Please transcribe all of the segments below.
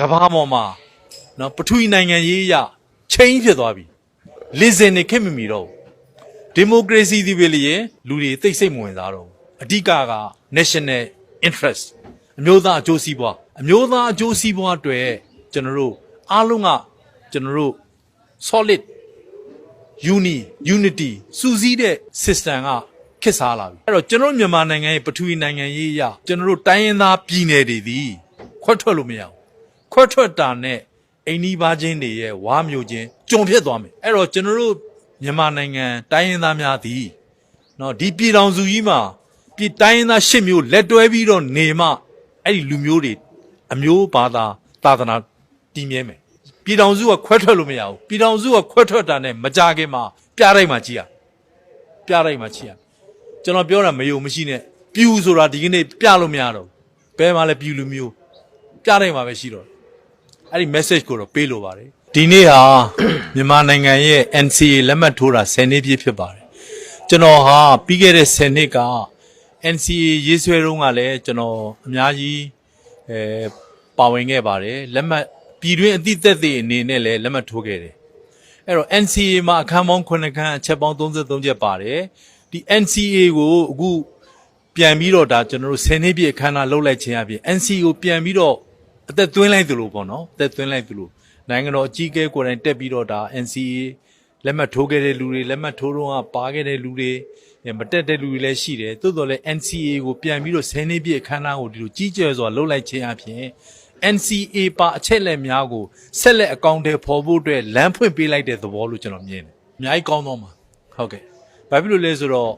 ကဘာပေါ်မှာနော်ပထဝီနိုင်ငံရေးအရချင်းဖြစ်သွားပြီလစ်စင်နေခင်မမီတော့ဘူးဒီမိုကရေစီဒီပဲလေလူတွေသိစိတ်မဝင်စားတော့ဘူးအဓိကက national interest အမျိုးသားအကျိုးစီးပွားအမျိုးသားအကျိုးစီးပွားအတွက်ကျွန်တော်တို့အားလုံးကကျွန်တော်တို့ solid uni unity စူးစီးတဲ့ system ကခစ်စားလာပြီအဲ့တော့ကျွန်တော်တို့မြန်မာနိုင်ငံရဲ့ပထဝီနိုင်ငံရေးအရကျွန်တော်တို့တိုင်းရင်းသားပြည်နယ်တွေသည်ခွက်ထွက်လို့မရဘူး ခွက်ထွက်တာနဲ့အိန္ဒိဘာချင်းတွေရဲ့ဝါမျိုးချင်းကြုံဖြစ်သွားမယ်အဲ့တော့ကျွန်တော်တို့မြန်မာနိုင်ငံတိုင်းရင်းသားများသည်နော်ဒီပြည်တော်စုကြီးမှာပြည်တိုင်းရင်းသားရှစ်မျိုးလက်တွဲပြီးတော့နေမှအဲ့ဒီလူမျိုးတွေအမျိုးဘာသာသာသနာတည်မြဲမယ်ပြည်တော်စုကခွဲထွက်လို့မရဘူးပြည်တော်စုကခွဲထွက်တာနဲ့မကြခင်မှာပြားတိုင်းမှာကြည်ရပြားတိုင်းမှာကြည်ရကျွန်တော်ပြောတာမယုံမရှိနဲ့ပြူဆိုတာဒီကနေ့ပြလို့မရတော့ဘူးဘယ်မှာလဲပြူလူမျိုးပြားတိုင်းမှာပဲရှိတော့တယ် အဲ့ဒီ message ကိုတော့ပေးလိုပါတယ်ဒီနေ့ဟာမြန်မာနိုင်ငံရဲ့ NCA လက်မှတ်ထိုးတာ10နှစ်ပြည့်ဖြစ်ပါတယ်ကျွန်တော်ဟာပြီးခဲ့တဲ့10နှစ်က NCA ရေးဆွဲတုန်းကလည်းကျွန်တော်အများကြီးအဲပါဝင်ခဲ့ပါတယ်လက်မှတ်ပြည်တွင်းအသည့်သက်သေအနေနဲ့လည်းလက်မှတ်ထိုးခဲ့တယ်အဲ့တော့ NCA မှာအခန်းပေါင်း9ခန်းအချက်ပေါင်း33ချက်ပါတယ်ဒီ NCA ကိုအခုပြန်ပြီးတော့ဒါကျွန်တော်တို့10နှစ်ပြည့်အခမ်းအနားလုပ်လိုက်ခြင်းအပြင် NCA ကိုပြန်ပြီးတော့ အသက်သွင်းလိုက်သလိုပေါ့နော်အသက်သွင်းလိုက်သလိုနိုင်ငံတော်အကြီးအကဲကိုယ်တိုင်တက်ပြီးတော့ဒါ NCA လက်မှတ်ထိုးခဲ့တဲ့လူတွေလက်မှတ်ထိုးတော့ကပါခဲ့တဲ့လူတွေအဲမတက်တဲ့လူတွေလည်းရှိတယ်သို့တော်လည်း NCA ကိုပြန်ပြီးတော့10နှစ်ပြည့်အခမ်းအနားကိုဒီလိုကြီးကျယ်စွာလုပ်လိုက်ခြင်းအပြင် NCA ပါအချက်လက်များကိုဆက်လက်အကောင့်တွေဖော်ဖို့အတွက်လမ်းဖွင့်ပေးလိုက်တဲ့သဘောလို့ကျွန်တော်မြင်တယ်အများကြီးကောင်းတော့မှာဟုတ်ကဲ့ဘာဖြစ်လို့လဲဆိုတော့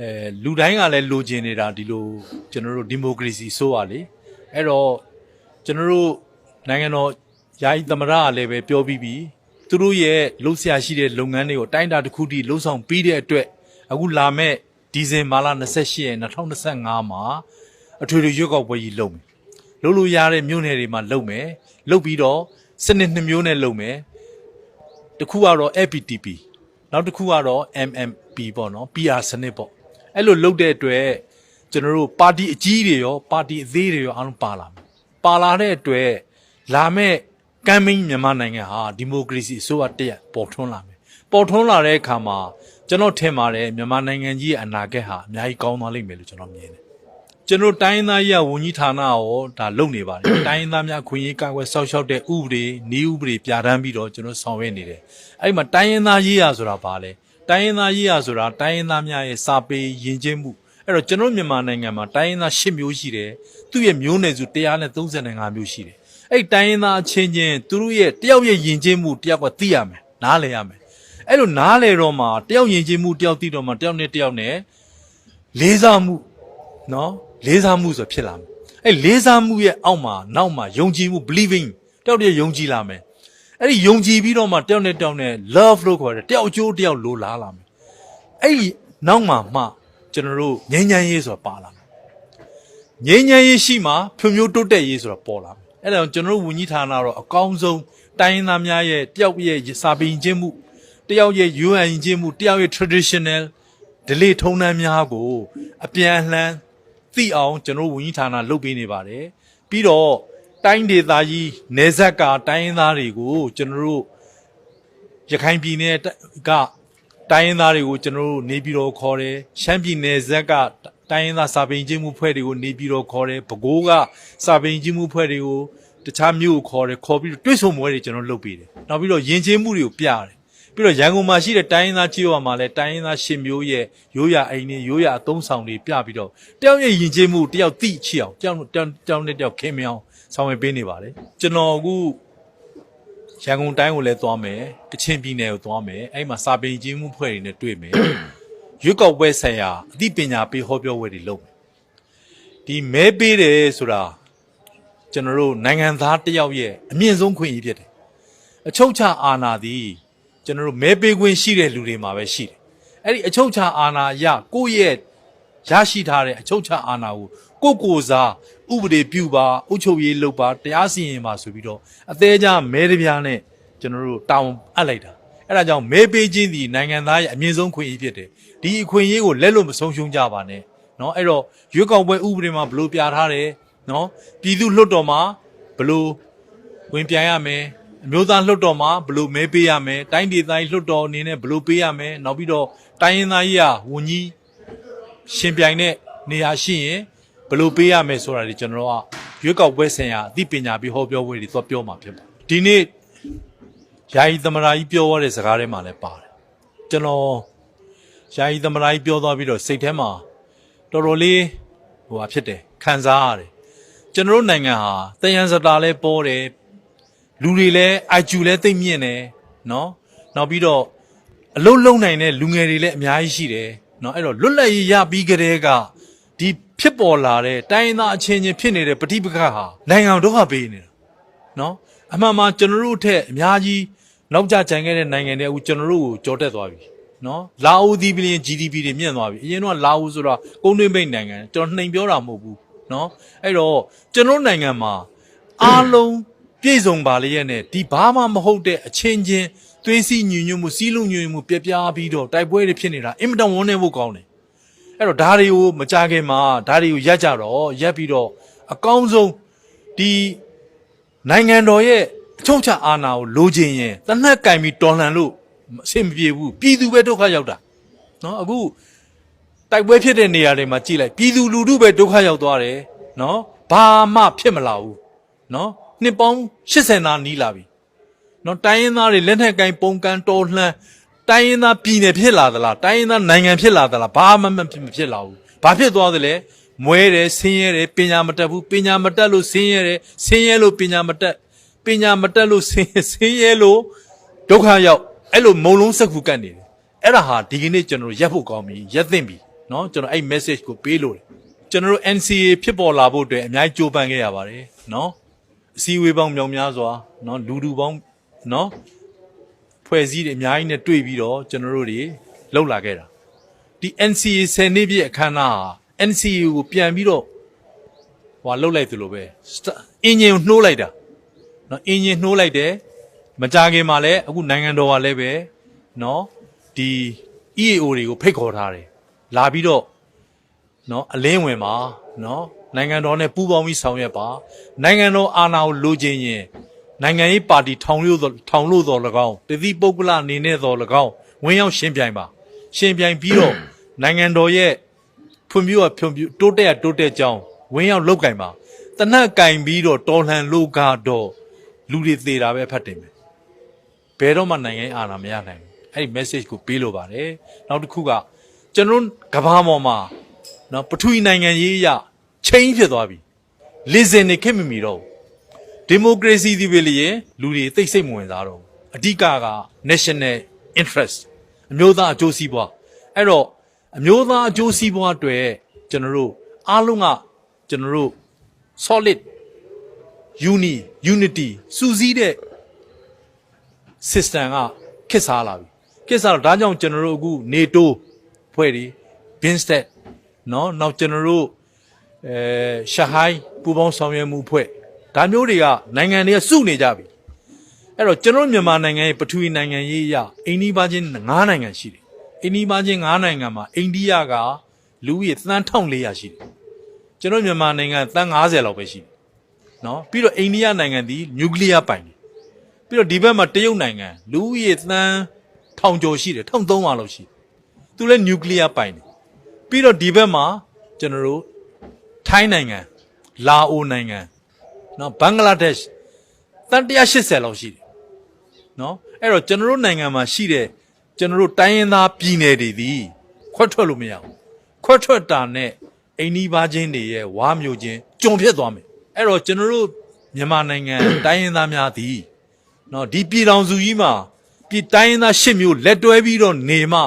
အဲလူတိုင်းကလည်းလိုချင်နေတာဒီလိုကျွန်တော်တို့ဒီမိုကရေစီဆိုရလေအဲ့တော့ ကျွန်တော်တို့နိုင်ငံတော်ယာယီသမရကလည်းပဲပြောပြီးပြီသူတို့ရဲ့လှုပ်ရှားရှိတဲ့လုပ်ငန်းတွေကိုအတိုင်းအတာတစ်ခုတည်းလှုပ်ဆောင်ပြီးတဲ့အတွက်အခုလာမဲ့ဒီဇင်ဘာလ28ရက်2025မှာအထွေထွေရွက်ကောက်ပွဲကြီးလုပ်မယ်လုပ်လို့ရတဲ့မြို့နယ်တွေမှာလုပ်မယ်လုပ်ပြီးတော့စနစ်နှစ်မျိုးနဲ့လုပ်မယ်တစ်ခုကတော့ FPTP နောက်တစ်ခုကတော့ MMP ပေါ့နော် PR စနစ်ပေါ့အဲ့လိုလုပ်တဲ့အတွက်ကျွန်တော်တို့ပါတီအကြီးတွေရောပါတီအသေးတွေရောအားလုံးပါလာမယ် ပါလာတဲ့အတွက်လာမဲ့ကမ်းမင်းမြန်မာနိုင်ငံဟာဒီမိုကရေစီအစိုးရတရက်ပေါ်ထွန်းလာမယ်ပေါ်ထွန်းလာတဲ့အခါမှာကျွန်တော်ထင်ပါတယ်မြန်မာနိုင်ငံကြီးရဲ့အနာဂတ်ဟာအများကြီးကောင်းသွားလိမ့်မယ်လို့ကျွန်တော်မြင်တယ်ကျွန်တော်တိုင်းရင်းသားရေးဝန်ကြီးဌာနရောဒါလုပ်နေပါတယ်တိုင်းရင်းသားများအခွင့်အရေးကာကွယ်စောင့်ရှောက်တဲ့ဥပဒေနည်းဥပဒေပြဋ္ဌာန်းပြီးတော့ကျွန်တော်ဆောင်ရွက်နေတယ်အဲ့ဒီမှာတိုင်းရင်းသားရေးရဆိုတာဘာလဲတိုင်းရင်းသားရေးရဆိုတာတိုင်းရင်းသားများရဲ့စာပေယဉ်ကျေးမှု အဲ့တော့ကျွန်တော်မြန်မာနိုင်ငံမှာတိုင်းရင်းသား၈မျိုးရှိတယ်သူ့ရဲ့မျိုးနွယ်စု135မျိုးရှိတယ်အဲ့ဒီတိုင်းရင်းသားအချင်းချင်းသူတို့ရဲ့တယောက်ရဲ့ယဉ်ကျေးမှုတယောက်ကသိရမယ်နားလည်ရမယ်အဲ့လိုနားလည်တော့မှတယောက်ယဉ်ကျေးမှုတယောက်သိတော့မှတယောက်နဲ့တယောက်နဲ့လေးစားမှုနော်လေးစားမှုဆိုဖြစ်လာမယ်အဲ့လေးစားမှုရဲ့အောက်မှာနောက်မှာယုံကြည်မှု believing တယောက်တည်းယုံကြည်လာမယ်အဲ့ဒီယုံကြည်ပြီးတော့မှတယောက်နဲ့တယောက်နဲ့ love လို့ခေါ်တယ်တယောက်အကျိုးတယောက်လိုလားလာမယ်အဲ့ဒီနောက်မှာမှ ကျွန်တော်တို့ငြိမ်းချမ်းရေးဆိုတာပါလာမယ်ငြိမ်းချမ်းရေးရှိမှဖြိုမျိုးတိုးတက်ရေးဆိုတာပေါ်လာမယ်အဲ့ဒါကြောင့်ကျွန်တော်တို့ဝန်ကြီးဌာနတော့အကောင်းဆုံးတိုင်းရင်းသားများရဲ့တယောက်ရဲ့စာပေယဉ်ကျေးမှုတယောက်ရဲ့ UN ယဉ်ကျေးမှုတယောက်ရဲ့ traditional ဒလေထုံးတမ်းများကို အပြန်အလှန်သိအောင်ကျွန်တော်တို့ဝန်ကြီးဌာနလုပ်ပေးနေပါတယ်ပြီးတော့တိုင်းဒေသကြီးနေဆက်ကတိုင်းရင်းသားတွေကိုကျွန်တော်တို့ရခိုင်ပြည်နယ်က တိုင်းရင်းသားတွေကိုကျွန်တော်တို့နေပြည်တော်ခေါ်တယ်ရှမ်းပြည်နယ်ဇက်ကတိုင်းရင်းသားစာပေချင်းမှုဖွဲ့တွေကိုနေပြည်တော်ခေါ်တယ်ပဲခူးကစာပေချင်းမှုဖွဲ့တွေကိုတခြားမြို့ကိုခေါ်တယ်ခေါ်ပြီးတော့တွဲဆုံပွဲတွေကျွန်တော်လုပ်ပေးတယ်နောက်ပြီးတော့ယဉ်ကျေးမှုတွေကိုပြတယ်ပြီးတော့ရန်ကုန်မှာရှိတဲ့တိုင်းရင်းသားကြီးရွာမှာလည်းတိုင်းရင်းသားရှင်မျိုးရဲ့ရိုးရာအိမ်တွေရိုးရာအသုံးဆောင်တွေပြပြီးတော့တယောက်ရဲ့ယဉ်ကျေးမှုတယောက်သိချအောင်တယောက်တယောက်တယောက်နဲ့တယောက်ခင်မအောင်ဆောင်ရွက်ပေးနေပါတယ်ကျွန်တော်အခု ရန်ကုန်တိုင်းကိုလည်းသွားမယ်ကချင်ပြည်နယ်ကိုသွားမယ်အဲ့မှာစာပေယဉ်ကျေးမှုဖွဲ့တွေနဲ့တွေ့မယ်ရွက်ကောက်ပွဲဆိုင်ရာအသိပညာပေးဟောပြောပွဲတွေလုပ်မယ်ဒီမဲပေးတယ်ဆိုတာကျွန်တော်တို့နိုင်ငံသားတယောက်ရဲ့အမြင့်ဆုံးခွင့်အရေးဖြစ်တယ်အချုပ်ချအာဏာသည်ကျွန်တော်တို့မဲပေးခွင့်ရှိတဲ့လူတွေမှာပဲရှိတယ်။အဲ့ဒီအချုပ်ချအာဏာရကိုယ့်ရဲ့ရရှိထားတဲ့အချုပ်ချအာဏာကို ကိုယ့်ကိုယ်စားဥပဒေပြုပါအုပ်ချုပ်ရေးလုပ်ပါတရားစီရင်ပါဆိုပြီးတော့အသေးချာမဲတပြားနဲ့ကျွန်တော်တို့တောင်းအပ်လိုက်တာ။အဲ့ဒါကြောင့်မဲပေးခြင်းသည်နိုင်ငံသားရဲ့အမြင့်ဆုံးခွင့်အရေးဖြစ်တယ်။ဒီအခွင့်အရေးကိုလက်လို့မဆုံးရှုံးကြပါနဲ့။နော်အဲ့တော့ရွေးကောက်ပွဲဥပဒေမှာဘယ်လို့ပြထားတယ်နော်ပြည်သူလွှတ်တော်မှာဘယ်လို့ဝင်ပြိုင်ရမယ်အမျိုးသားလွှတ်တော်မှာဘယ်လိုမဲပေးရမယ်တိုင်းဒေသကြီးလွှတ်တော်အနေနဲ့ဘယ်လိုပေးရမယ်နောက်ပြီးတော့တိုင်းရင်းသားကြီးကဝန်ကြီးရှင်ပြိုင်တဲ့နေရာရှိရင်ဘ ယ်လိုပေးရမယ်ဆိုတာဒီကျွန်တော်တို့ကရွေးကောက်ပွဲဆိုင်ရာအသိပညာပြီးဟောပြောပွဲတွေသွားပြောမှာဖြစ်ပါတယ်ဒီနေ့ယာယီသမရာကြီးပြောရတဲ့စကားထဲမှာလည်းပါတယ်ကျွန်တော်ယာယီသမရာကြီးပြောသွားပြီးတော့စိတ်ထဲမှာတော်တော်လေးဟိုဟာဖြစ်တယ်ခံစားရတယ်ကျွန်တော်တို့နိုင်ငံဟာတယံစတာလဲပေါ်တယ်လူတွေလဲအိုက်ကျူလဲသိမ့်မြင့်တယ်နော်နောက်ပြီးတော့အလုံးလုံးနိုင်တဲ့လူငယ်တွေလည်းအများကြီးရှိတယ်နော်အဲ့တော့လွတ်လပ်ရေးရပြီးကြတဲ့ကဒီ ဖြစ်ပေါ်လာတဲ့တိုင်းရင်းသားအချင်းချင်းဖြစ်နေတဲ့ပဋိပက္ခဟာနိုင်ငံတော်ကပေးနေတာနော်အမှန်မှကျွန်တော်တို့ထက်အများကြီးနောက်ကျကြံခဲ့တဲ့နိုင်ငံတွေအခုကျွန်တော်တို့ကိုကြော်တက်သွားပြီနော်လာအိုဒီပလင် GDP တွေမြင့်သွားပြီအရင်တော့လာအိုဆိုတာကုန်တွင်းပိတ်နိုင်ငံကျွန်တော်နှိမ်ပြောတာမဟုတ်ဘူးနော်အဲ့တော့ကျွန်တော်နိုင်ငံမှာအားလုံးပြည့်စုံပါလျက်နဲ့ဒီဘာမှမဟုတ်တဲ့အချင်းချင်းသွေးစီညွညွမှုစီးလုံးညွညွမှုပြပြပြီးတော့တိုက်ပွဲတွေဖြစ်နေတာအင်မတန်ဝန်းနေဖို့ကောင်းတယ် အဲ့တော့ဒါတွေကိုမကြခင်မှာဒါတွေကိုရက်ကြတော့ရက်ပြီးတော့အကောင်းဆုံးဒီနိုင်ငံတော်ရဲ့အချုပ်ချာအာဏာကိုလိုချင်ရင်တနက်ကင်ပြီးတော်လှန်လို့အဆင်မပြေဘူးပြည်သူပဲဒုက္ခရောက်တာနော်အခုတိုက်ပွဲဖြစ်တဲ့နေရာတွေမှာကြည့်လိုက်ပြည်သူလူထုပဲဒုက္ခရောက်သွားတယ်နော်ဘာမှဖြစ်မလာဘူးနော်နှစ်ပေါင်း80နာနီးလာပြီနော်တိုင်းရင်းသားတွေလက်ထက်ကင်ပုံကန်တော်လှန် တိုင်းရင်းသားပြည်နယ်ဖြစ်လာသလားတိုင်းရင်းသားနိုင်ငံဖြစ်လာသလားဘာမှမဖြစ်မဖြစ်လာဘူးဘာဖြစ်သွားသလဲမွဲတယ်ဆင်းရဲတယ်ပညာမတတ်ဘူးပညာမတတ်လို့ဆင်းရဲတယ်ဆင်းရဲလို့ပညာမတတ်ပညာမတတ်လို့ဆင်းဆင်းရဲလို့ဒုက္ခရောက်အဲ့လိုမုံလုံးစက်ကူကတ်နေတယ် အဲ့ဒါဟာဒီကနေ့ကျွန်တော်တို့ရက်ဖို့ကောင်းပြီရက်သင့်ပြီเนาะကျွန်တော်အဲ့ message ကိုပေးလို့တယ်ကျွန်တော်တို့ NCA ဖြစ်ပေါ်လာဖို့အတွက်အများကြီးကြိုးပမ်းခဲ့ရပါတယ်เนาะအစည်းအဝေးပေါင်းမြောင်များစွာเนาะလူလူပေါင်းเนาะ ဖွဲ့စည်းတွေအများကြီးနဲ့တွေ့ပြီးတော့ကျွန်တော်တို့တွေလှုပ်လာခဲ့တာဒီ NCA 10နှစ်ပြည့်အခမ်းအနား NCA ကိုပြန်ပြီးတော့ဟွာလှုပ်လိုက်သလိုပဲအင်ဂျင်နှိုးလိုက်တာနော်အင်ဂျင်နှိုးလိုက်တယ်မကြခင်မှာလည်းအခုနိုင်ငံတော်ကလည်းပဲနော်ဒီ EAO တွေကိုဖိတ်ခေါ်ထားတယ်လာပြီးတော့နော်အလင်းဝင်ပါနော်နိုင်ငံတော်နဲ့ပူးပေါင်းပြီးဆောင်ရွက်ပါနိုင်ငံတော်အာဏာကိုလိုချင်ရင် နိုင်ငံရေးပါတီထောင်လို့သောထောင်လို့တော်၎င်းတတိပုဂ္ဂလအနေနဲ့တော်၎င်းဝင်ရောက်ရှင်းပြိုင်ပါရှင်းပြိုင်ပြီးတော့နိုင်ငံတော်ရဲ့ဖွံ့ဖြိုးရဖွံ့ဖြိုးတိုးတက်ရတိုးတက်ကြောင်းဝင်ရောက်လောက်ကင်ပါတနက်ကင်ပြီးတော့တော်လှန်လို့ကတော့လူတွေသေးတာပဲဖတ်တယ်မယ်ဘယ်တော့မှနိုင်ငံရေးအာဏာမရနိုင်ဘူးအဲ့ဒီ message ကိုပေးလိုပါတယ်နောက်တစ်ခုကကျွန်တော်တို့ကဘာပေါ်မှာနော်ပထဝီနိုင်ငံရေးအရချင်းဖြစ်သွားပြီလစ်စင်နေခက်မမီတော့ ဒီမိုကရေစီဒီပဲလေလူတွေသိစိတ်မဝင်စားတော့ဘူးအဓိကက national interest အမျိုးသားအကျိုးစီးပွားအဲ့တော့အမျိုးသားအကျိုးစီးပွားအတွက်ကျွန်တော်တို့အားလုံးကကျွန်တော်တို့ solid uni unity စူးစီးတဲ့ system ကခစ်စားလာပြီခစ်စားတော့ဒါကြောင့်ကျွန်တော်တို့အခု NATO ဖွဲ့တွေ BIMSTEC เนาะနောက်ကျွန်တော်တို့အဲရှဟိုင်းပူပေါင်းဆောင်ရွက်မှုဖွဲ့ ဒါမျိုးတွေကနိုင်ငံတွေကစုနေကြပြီအဲ့တော့ကျွန်တော်မြန်မာနိုင်ငံရဲ့ပထဝီနိုင်ငံရေးအရအိန္ဒိပါချင်း9နိုင်ငံရှိတယ်အိန္ဒိပါချင်း9နိုင်ငံမှာအိန္ဒိယကလူဦးရေသန်း1400ရှိတယ်ကျွန်တော်မြန်မာနိုင်ငံသန်း90လောက်ပဲရှိတယ်နော်ပြီးတော့အိန္ဒိယနိုင်ငံဒီနျူကလ িয়ার ပိုင်တယ်ပြီးတော့ဒီဘက်မှာတရုတ်နိုင်ငံလူဦးရေသန်းထောင်ကျော်ရှိတယ်1300လောက်ရှိတယ်သူလည်းနျူကလ িয়ার ပိုင်တယ်ပြီးတော့ဒီဘက်မှာကျွန်တော်တို့ထိုင်းနိုင်ငံလာအိုနိုင်ငံ နော်ဘင်္ဂလားဒေ့ရှ်တန်180လောက်ရှိတယ်နော်အဲ့တော့ကျွန်တော်တို့နိုင်ငံမှာရှိတဲ့ကျွန်တော်တို့တိုင်းရင်းသားပြည်နယ်တွေသည်ခွတ်ထွက်လို့မရဘူးခွတ်ထွက်တာနဲ့အိန္ဒိဘာချင်းတွေရဲ့ဝါမျိုးချင်းကြုံဖြစ်သွားမယ်အဲ့တော့ကျွန်တော်တို့မြန်မာနိုင်ငံတိုင်းရင်းသားများသည်နော်ဒီပြည်တော်စုကြီးမှာပြည်တိုင်းရင်းသားရှစ်မျိုးလက်တွဲပြီးတော့နေမှ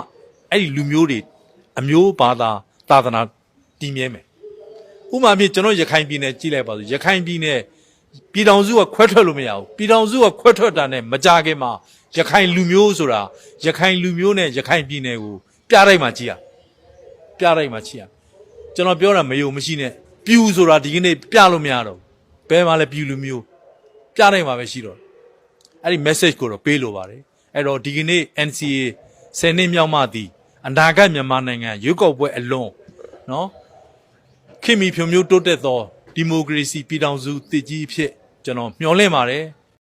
အဲ့ဒီလူမျိုးတွေအမျိုးဘာသာသာသနာတည်မြဲမယ်ဥပမာဖြင့်ကျွန်တော်ရခိုင်ပြည်နယ်ကြည့်လိုက်ပါစို့ရခိုင်ပြည်နယ် ပြည်တော်စုကခွဲထွက်လို့မရဘူးပြည်တော်စုကခွဲထွက်တာနဲ့မကြခင်မှာရခိုင်လူမျိုးဆိုတာရခိုင်လူမျိုးနဲ့ရခိုင်ပြည်နယ်ကိုပြလိုက်မှကြည့်ရပြလိုက်မှကြည့်ရကျွန်တော်ပြောတာမယုံမရှိနဲ့ပြူဆိုတာဒီကနေ့ပြလို့မရတော့ဘူးဘယ်မှာလဲပြူလူမျိုးပြလိုက်မှပဲရှိတော့အဲ့ဒီ message ကိုတော့ပေးလိုပါတယ်အဲ့တော့ဒီကနေ့ NCA 10နှစ်မြောက်မှသည်အနာဂတ်မြန်မာနိုင်ငံရွေးကောက်ပွဲအလွန်နော်ခင်မီဖြိုမျိုးတိုးတက်သော ဒီမိုကရေစီပြည်ထောင်စုတည်ကြီးအဖြစ်ကျွန်တော်မျှော်လင့်ပါတယ်